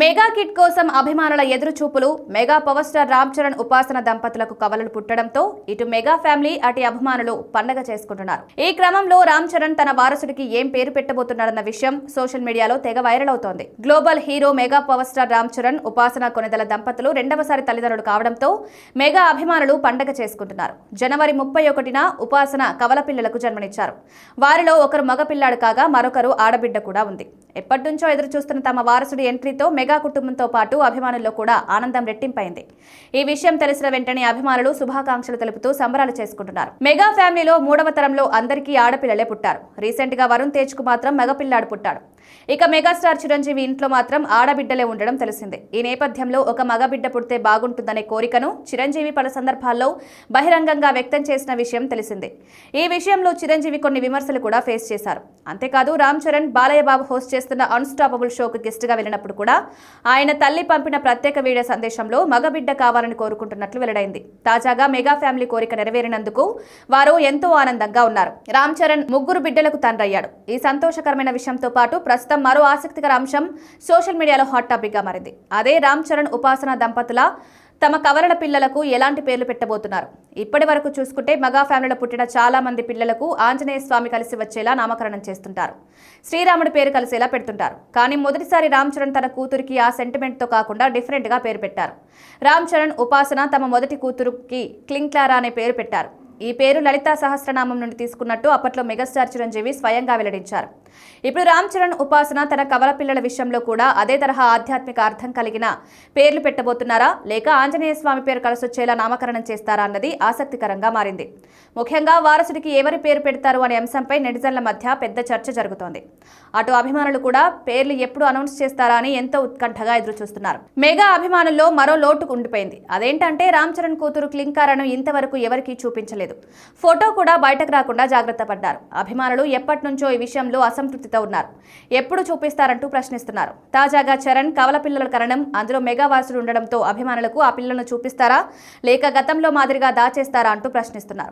Mega kit కోసం అభిమానుల ఎదురుచూపులు mega power star Ram Charan Upasana దంపతులకు కవలలు పుట్టడంతో ఇటు మెగా ఫ్యామిలీ అటు అభిమానులు పండగ చేసుకుంటున్నారు. ఈ క్రమంలో రామ్ చరణ్ తన వారసుడికి ఏం పేరు పెట్టబోతున్నాడన్న విషయం సోషల్ మీడియాలో తెగ వైరల్ అవుతోంది. Global hero mega power star Ram Charan Upasana Konidela దంపతులు రెండవసారి తల్లిదండ్రులు కావడంతో మెగా అభిమానులు పండగ చేసుకుంటున్నారు. జనవరి ముప్పై ఒకటిన ఉపాసన కవల పిల్లలకు జన్మనిచ్చారు. వారిలో ఒకరు మగపిల్లాడు కాగా మరొకరు ఆడబిడ్డ కూడా ఉంది. ఎప్పటి నుంచో ఎదురు చూస్తున్న తమ వారసుడి ఎంట్రీతో మెగా కుటుంబంతో పాటు అభిమానుల్లో కూడా ఆనందం రెట్టింపైంది. ఈ విషయం తెలిసిన వెంటనే అభిమానులు శుభాకాంక్షలు తెలుపుతూ సంబరాలు చేసుకుంటున్నారు. మెగా ఫ్యామిలీలో మూడవ తరంలో అందరికీ ఆడపిల్లలే పుట్టారు. రీసెంట్గా వరుణ్ తేజ్కు మాత్రం మగపిల్లాడు పుట్టాడు. ఇక మెగాస్టార్ చిరంజీవి ఇంట్లో మాత్రం ఆడబిడ్డలే ఉండడం తెలిసిందే. ఈ నేపథ్యంలో ఒక మగబిడ్డ పుడితే బాగుంటుందనే కోరికను చిరంజీవి పలు సందర్భాల్లో బహిరంగంగా వ్యక్తం చేసిన విషయం తెలిసిందే. ఈ విషయంలో చిరంజీవి కొన్ని విమర్శలు కూడా ఫేస్ చేశారు. అంతేకాదు రామ్ చరణ్ బాలయ్య బాబు హోస్ట్ చేస్తున్న అన్స్టాపబుల్ షోకు గెస్ట్గా వెళ్ళినప్పుడు కూడా ఆయన తల్లి పంపిన ప్రత్యేక వీడియో సందేశంలో మగబిడ్డ కావాలని కోరుకుంటున్నట్లు వెల్లడైంది. తాజాగా మెగా ఫ్యామిలీ కోరిక నెరవేరినందుకు వారు ఎంతో ఆనందంగా ఉన్నారు. రామ్ చరణ్ ముగ్గురు బిడ్డలకు తండ్రయ్యాడు. ఈ సంతోషకరమైన విషయంతో పాటు ప్రస్తుతం మరో ఆసక్తికర అంశం సోషల్ మీడియాలో హాట్ టాపిక్గా మారింది. అదే రామ్ చరణ్ ఉపాసన దంపతుల తమ కవలల పిల్లలకు ఎలాంటి పేర్లు పెట్టబోతున్నారు? ఇప్పటి వరకు చూసుకుంటే మగా ఫ్యామిలీలో పుట్టిన చాలా మంది పిల్లలకు ఆంజనేయ స్వామి కలిసి వచ్చేలా నామకరణం చేస్తుంటారు. శ్రీరాముడి పేరు కలిసేలా పెడుతుంటారు. కానీ మొదటిసారి రామ్ చరణ్ తన కూతురికి ఆ సెంటిమెంట్తో కాకుండా డిఫరెంట్గా పేరు పెట్టారు. రామ్ చరణ్ ఉపాసన తమ మొదటి కూతురుకి క్లింక్లారా అనే పేరు పెట్టారు. ఈ పేరు లలితా సహస్రనామం నుండి తీసుకున్నట్టు అప్పట్లో మెగాస్టార్ చిరంజీవి స్వయంగా వెల్లడించారు. ఇప్పుడు రామ్ చరణ్ ఉపాసన తన కవల పిల్లల విషయంలో కూడా అదే తరహా ఆధ్యాత్మిక అర్థం కలిగిన పేర్లు పెట్టబోతున్నారా? లేక ఆంజనేయ స్వామి పేరు కలిసొచ్చేలా నామకరణం చేస్తారా అన్నది ఆసక్తికరంగా మారింది. ముఖ్యంగా వారసుడికి ఎవరి పేరు పెడతారు అనే అంశంపై నెటిజన్ల మధ్య పెద్ద చర్చ జరుగుతోంది. అటు అభిమానులు కూడా పేర్లు ఎప్పుడు అనౌన్స్ చేస్తారా అని ఎంతో ఉత్కంఠగా ఎదురుచూస్తున్నారు. మెగా అభిమానుల్లో మరో లోటు ఉండిపోయింది. అదేంటంటే రామ్ చరణ్ కూతురు క్లింకారను ఇంతవరకు ఎవరికీ చూపించలేదు. ఫోటో కూడా బయటకు రాకుండా జాగ్రత్త పడ్డారు. అభిమానులు ఎప్పటి నుంచో ఈ విషయంలో అసంతృప్తితో ఉన్నారు. ఎప్పుడు చూపిస్తారంటూ ప్రశ్నిస్తున్నారు. తాజాగా చరణ్ కవల పిల్లల కరణం అందులో మెగా వారసుడు ఉండడంతో అభిమానులకు ఆ పిల్లలను చూపిస్తారా? లేక గతంలో మాదిరిగా దాచేస్తారా అంటూ ప్రశ్నిస్తున్నారు.